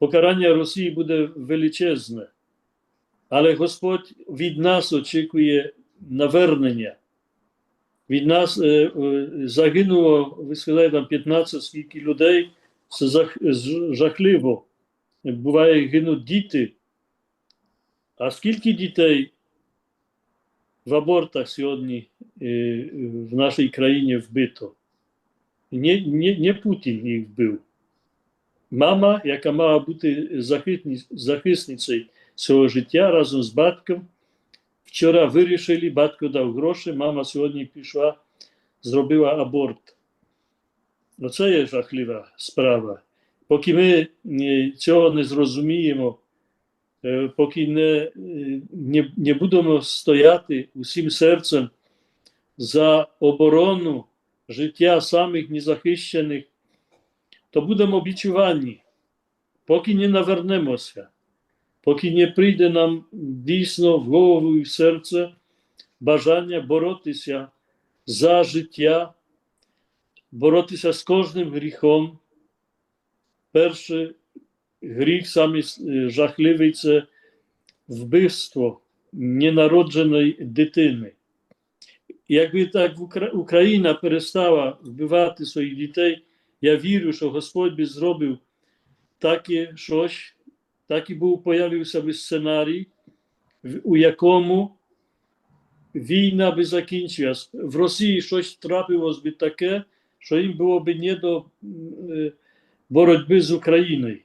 покарання Росії буде величезне. Але Господь від нас очікує навернення. Від нас е, е, загинуло, ви сказали, там 15 скільки людей. Це жах, жахливо. Буває, гинуть діти. А скільки дітей в абортах сьогодні е, в нашій країні вбито? Не, не, не Путін їх вбив. Мама, яка мала бути захисницею цього життя разом з батьком, вчора вирішили, батько дав гроші, мама сьогодні пішла, зробила аборт. Ну, це є жахлива справа. Поки ми е, цього не зрозуміємо, е, поки не, е, не, не будемо стояти усім серцем за оборону життя самих незахищених, то будемо відчувані, поки не навернемося, поки не прийде нам дійсно в голову і в серце бажання боротися за життя, боротися з кожним гріхом. Перший гріх, самий е, жахливий це вбивство ненародженої дитини. Якби так Україна перестала вбивати своїх дітей, я вірю, що Господь би зробив таке щось, так і був появився би сценарій, у якому війна би закінчилась. В Росії щось трапилось би таке, що їм було б не до е, боротьби з Україною.